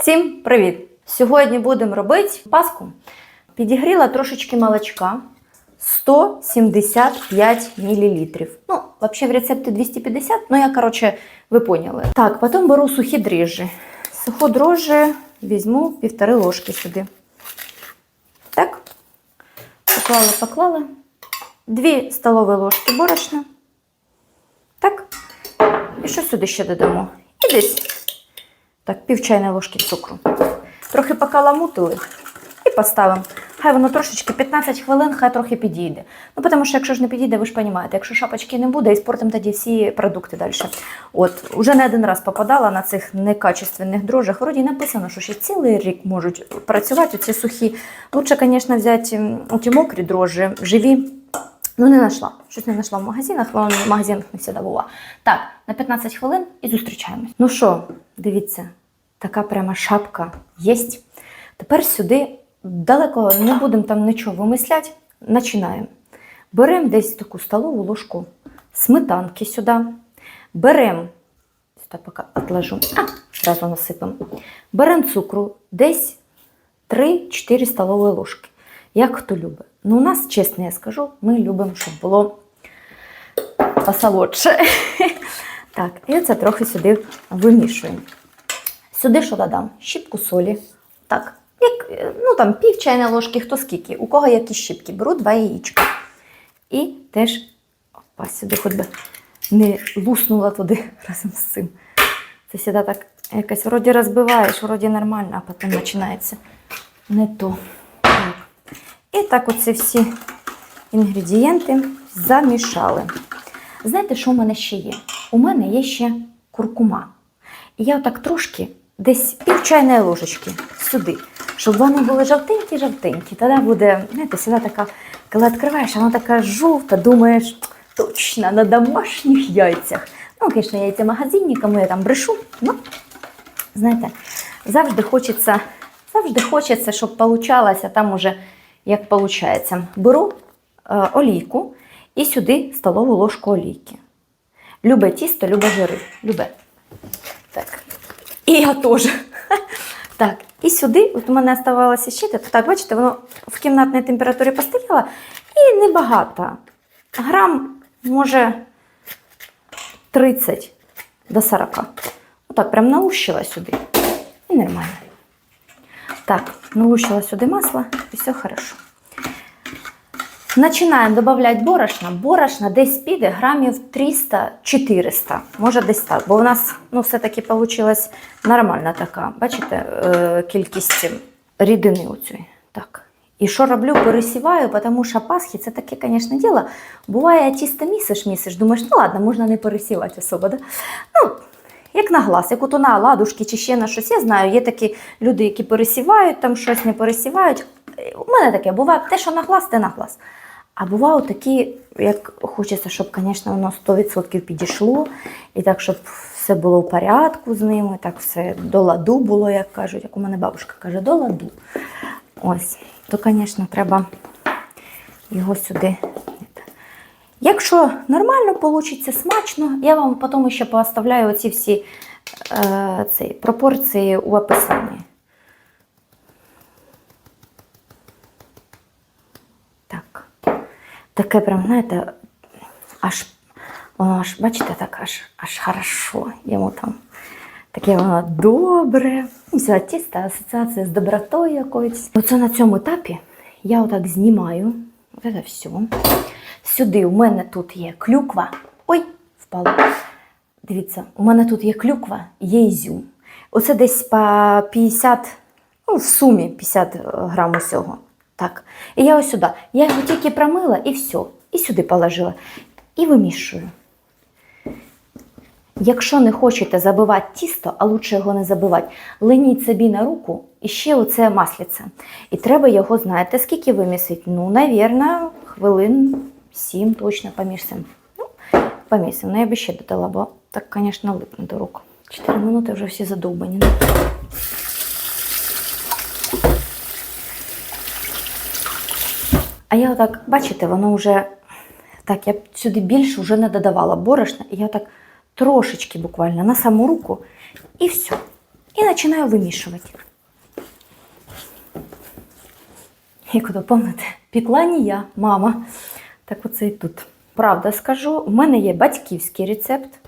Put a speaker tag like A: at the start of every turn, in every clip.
A: Всім привіт! Сьогодні будемо робити паску. Підігріла трошечки молочка 175 мл. Ну, взагалі в рецепті 250, ну я, коротше, ви поняли. Так, потім беру сухі дріжджі. Суху дрожжі візьму півтори ложки сюди. Так, поклала, поклала. Дві столові ложки борошна. Так. І що сюди ще додамо? І десь так, пів чайної ложки цукру. Трохи покаламутили і поставимо. Хай воно трошечки 15 хвилин, хай трохи підійде. Ну, тому що якщо ж не підійде, ви ж розумієте, якщо шапочки не буде, і спортимо тоді всі продукти далі. От, уже не один раз попадала на цих некачественних дрожжах. Вроді написано, що ще цілий рік можуть працювати ці сухі. Лучше, звісно, взяти ті мокрі дрожжі, живі. Ну, не знайшла. Щось не знайшла в магазинах, воно в магазинах не завжди бува. Так, на 15 хвилин і зустрічаємось. Ну що, дивіться, така прямо шапка є. Тепер сюди далеко не будемо там нічого вимисляти. Починаємо. Беремо десь таку столову ложку сметанки сюди. Беремо, сюди поки відложу, а, зразу насипемо. Беремо цукру десь 3-4 столові ложки. Як хто любить. Ну, у нас, чесно я скажу, ми любимо, щоб було посолодше. Так, і це трохи сюди вимішуємо. Сюди що додам? Щіпку солі. Так, як, ну там пів чайної ложки, хто скільки, у кого які щіпки. Беру два яєчка. І теж опа, сюди хоч би не луснула туди разом з цим. Це сюди так якось вроді розбиваєш, вроді нормально, а потім починається не то. Так. І так оці всі інгредієнти замішали. Знаєте, що в мене ще є? У мене є ще куркума. І я отак трошки, десь пів чайної ложечки сюди, щоб вони були жовтенькі-жовтенькі. Тоді буде, знаєте, сюди така, коли відкриваєш, вона така жовта, думаєш, точно на домашніх яйцях. Ну, звісно, яйця магазинні, кому я там брешу. Ну, знаєте, завжди хочеться, завжди хочеться, щоб получалося там уже як виходить. Беру е, олійку і сюди столову ложку олійки. Любе тісто, любе жири. Любе. Так. І я теж. Так, і сюди, от у мене оставалося ще, так, бачите, воно в кімнатній температурі постояло і небагато. Грам, може, 30 до 40. Отак, прям наущила сюди. І нормально. Так, налущила сюди масло, і все хорошо. Починаємо додавати борошна. Борошна десь піде грамів 300-400, може десь так. Бо у нас ну, все-таки вийшла нормальна така, бачите, е, кількість рідини оцієї. Так. І що роблю, пересіваю, тому що Пасхи це таке, звісно, діло. Буває, тісто місиш, місиш, думаєш, ну ладно, можна не пересівати особо. Да? Ну, як на глаз, як от на ладушки чи ще на щось. Я знаю, є такі люди, які пересівають, там щось не пересівають. У мене таке буває, те, що на глаз, те на глаз. А бувають такі, як хочеться, щоб, звісно, воно 100% підійшло, і так, щоб все було в порядку з ними, так все до ладу було, як кажуть, як у мене бабушка каже, до ладу. Ось, то, звісно, треба його сюди. Якщо нормально вийде, смачно, я вам потім ще поставляю оці всі е, ці, пропорції у описанні. Так. Таке прям, знаєте, аж воно аж, бачите, так аж аж хорошо. Йому там таке воно добре. І все, тісто, асоціація з добротою якоюсь. Оце на цьому етапі я отак знімаю. Оце все. Сюди у мене тут є клюква. Ой, впало. Дивіться, у мене тут є клюква, є ізюм. Оце десь по 50, ну, в сумі 50 грам усього. Так. І я ось сюди. Я його тільки промила і все. І сюди положила. І вимішую. Якщо не хочете забивати тісто, а лучше його не забивати, линіть собі на руку і ще оце масліце. І треба його, знаєте, скільки вимісити? Ну, навірно, хвилин 7 точно помісимо. Ну, помісимо. Ну, я би ще додала, бо так, звісно, липне до рук. 4 минути вже всі задовбані. А я отак, бачите, воно вже так, я сюди більше вже не додавала борошна, і я так трошечки буквально на саму руку, і все. і починаю вимішувати. Як ото пам'ятаєте, пекла не я, мама. Так оце і тут. Правда скажу, в мене є батьківський рецепт.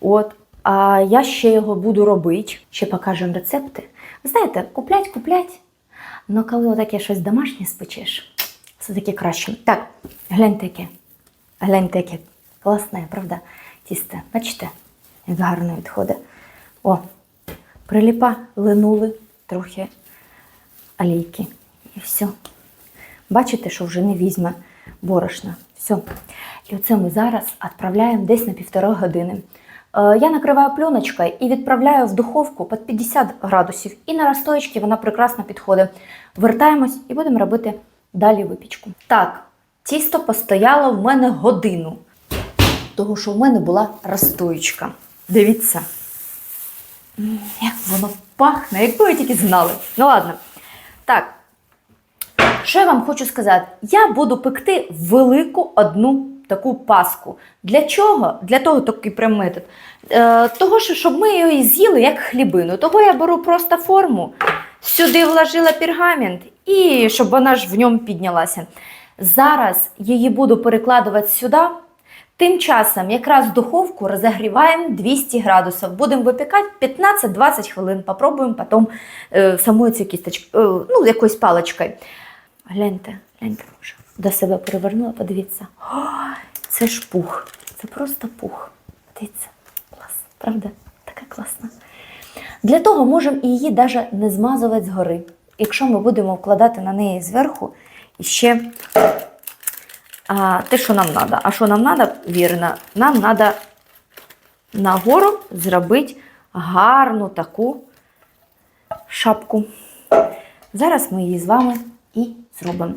A: От, а я ще його буду робити. Ще покажемо рецепти. Ви знаєте, куплять, куплять. Ну, коли отаке щось домашнє спечеш, все таки краще. Так, гляньте яке. Гляньте, яке класне, правда? Тісто. Бачите, як гарно відходить. О, приліпа, линули трохи олійки. І все. Бачите, що вже не візьме борошна. Все. І оце ми зараз відправляємо десь на півтори години. Е, Я накриваю пленочкою і відправляю в духовку під 50 градусів. І на розстоєчки вона прекрасно підходить. Вертаємось і будемо робити далі випічку. Так, тісто постояло в мене годину. Того, що в мене була розстоєчка. Дивіться. Як воно пахне, якби ви тільки знали. Ну ладно. Так, що я вам хочу сказати? Я буду пекти велику одну таку паску. Для чого? Для того такий прям метод. Е, того, що щоб ми її з'їли як хлібину. Того я беру просто форму, сюди вложила пергамент і щоб вона ж в ньому піднялася. Зараз її буду перекладувати сюди. Тим часом якраз духовку розігріваємо 200 градусів. Будемо випікати 15-20 хвилин. Попробуємо потім е, самою цю кісточку, е, ну, якоюсь паличкою. Гляньте, гляньте, може. До себе перевернула, подивіться. О, це ж пух. Це просто пух. Дивіться, клас, правда? Така класна. Для того можемо її навіть не змазувати згори. Якщо ми будемо вкладати на неї зверху ще а, те, що нам треба. А що нам треба, вірно, нам треба нагору зробити гарну таку шапку. Зараз ми її з вами і зробимо.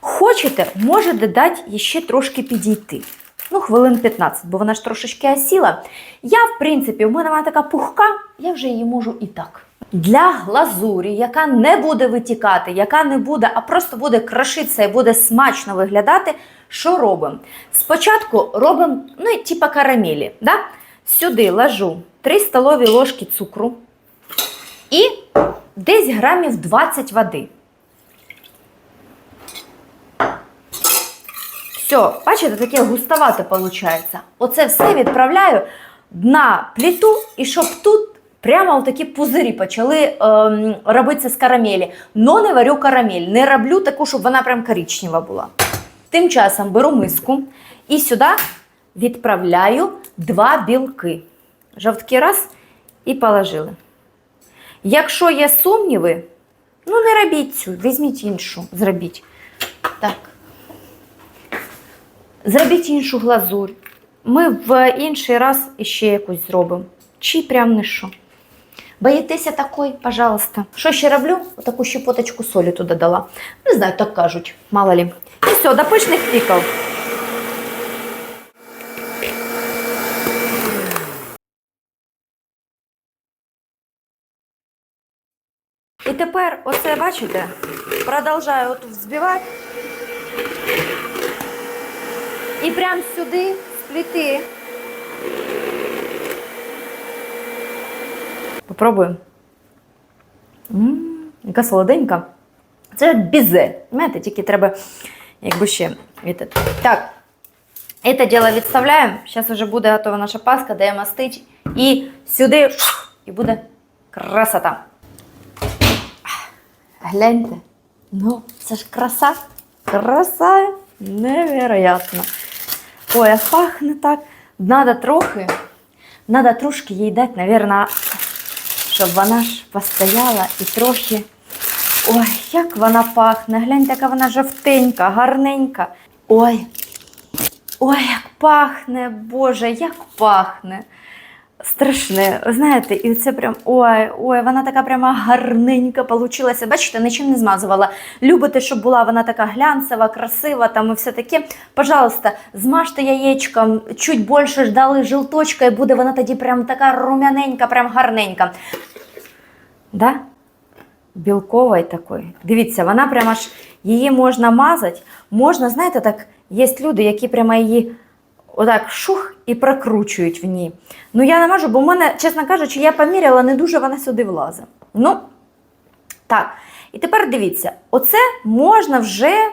A: Хочете, можете дати ще трошки підійти. Ну, хвилин 15, бо вона ж трошечки осіла. Я, в принципі, у мене вона така пухка, я вже її можу і так. Для глазурі, яка не буде витікати, яка не буде, а просто буде крошитися і буде смачно виглядати, що робимо? Спочатку робимо, ну, типа карамелі. Да? Сюди ложу 3 столові ложки цукру і десь грамів 20 води. Все, бачите, таке густовате виходить. Оце все відправляю на плиту, і щоб тут прямо такі пузирі почали ем, робитися з карамелі. Но не варю карамель, не роблю таку, щоб вона прям коричнева була. Тим часом беру миску і сюди відправляю два білки. Жовтки раз і положили. Якщо є сумніви, ну не робіть цю, візьміть іншу, зробіть. Так. Зробіть іншу глазурь. Ми в інший раз іще якусь зробимо. Чи прям не що. Боїтеся такої, пожалуйста. Що ще роблю? Отаку щепоточку солі туди дала. Не знаю, так кажуть, мало лі. І все, до пишних піків. І тепер, оце, бачите, продовжую от взбивати. І прям сюди з Попробуємо. Яка солоденька. Це як бізе. Знаєте, тільки треба, якби ще. Так. Це діло відставляємо. Зараз вже буде готова наша паска, даємо остить. І сюди, і буде красота. Гляньте. Ну, це ж краса. Краса невероятно. Ой, а пахне так. Надо трохи, надо трошки їй дати, наверное, щоб вона ж постояла і трохи. Ой, як вона пахне. Гляньте, яка вона жовтенька, гарненька. Ой. Ой, як пахне, Боже, як пахне. Страшне, знаєте, і це прям ой, ой, вона така прямо гарненька получилася. Бачите, нічим не змазувала. Любите, щоб була вона така глянцева, красива там і все таке. Пожалуйста, змажте яєчком, чуть більше ждали жилточка, і буде вона тоді прям така рум'яненька, прям гарненька. Да? Білковий такий. Дивіться, вона прямо ж її можна мазати. Можна, знаєте, так, є люди, які прямо її отак шух і прокручують в ній. Ну я не можу, бо в мене, чесно кажучи, я поміряла, не дуже вона сюди влазить. Ну, так. І тепер дивіться, оце можна вже е,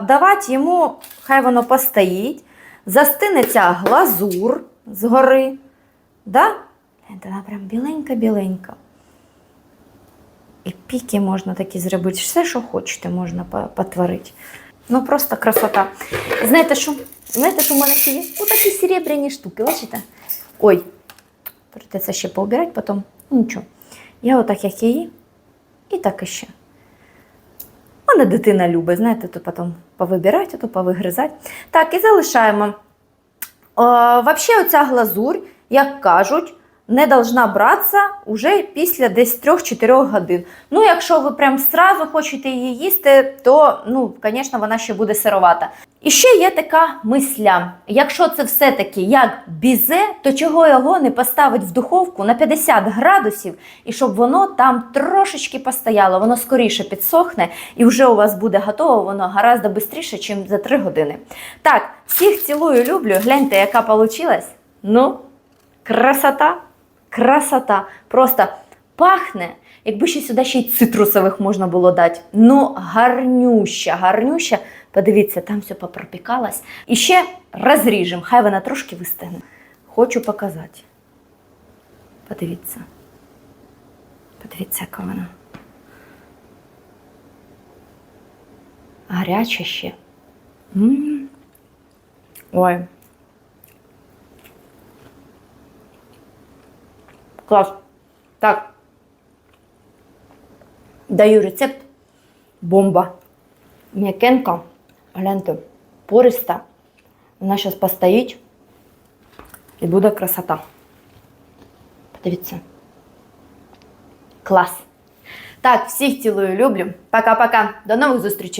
A: давати йому, хай воно постоїть, застинеться глазур згори. Да? Гляньте, Вона прям біленька-біленька. І піки можна такі зробити. Все, що хочете, можна потворити. Ну, просто красота. Знаєте, що? Знаєте, що в мене ще є? Отакі серебряні штуки, бачите? Ой, прийдеться ще поубирати потім. Ну, нічого. Я отак, як її, і так іще. Мене дитина любить, знаєте, то потім повибирати, то повигризати. Так, і залишаємо. Взагалі, оця глазурь, як кажуть, не должна братися уже після десь 3-4 годин. Ну, якщо ви прям сразу хочете її їсти, то, ну, звісно, вона ще буде сировата. І ще є така мисля. Якщо це все-таки як бізе, то чого його не поставити в духовку на 50 градусів, і щоб воно там трошечки постояло, воно скоріше підсохне, і вже у вас буде готово воно гораздо швидше, ніж за 3 години. Так, всіх цілую, люблю. Гляньте, яка вийшла. Ну, красота, красота. Просто пахне. Якби ще сюди ще й цитрусових можна було дати. Ну, гарнюща, гарнюща. Подивіться, там все попропікалось. І ще розріжемо, хай вона трошки вистигне. Хочу показати. Подивіться. Подивіться, яка вона. Гаряча ще. М. Ой. Клас. Так. Даю рецепт. Бомба. М'якенька. Гляньте, пориста. Вона зараз постоїть і буде красота. Подивіться. Клас. Так, всіх цілую, люблю. Пока-пока. До нових зустрічей.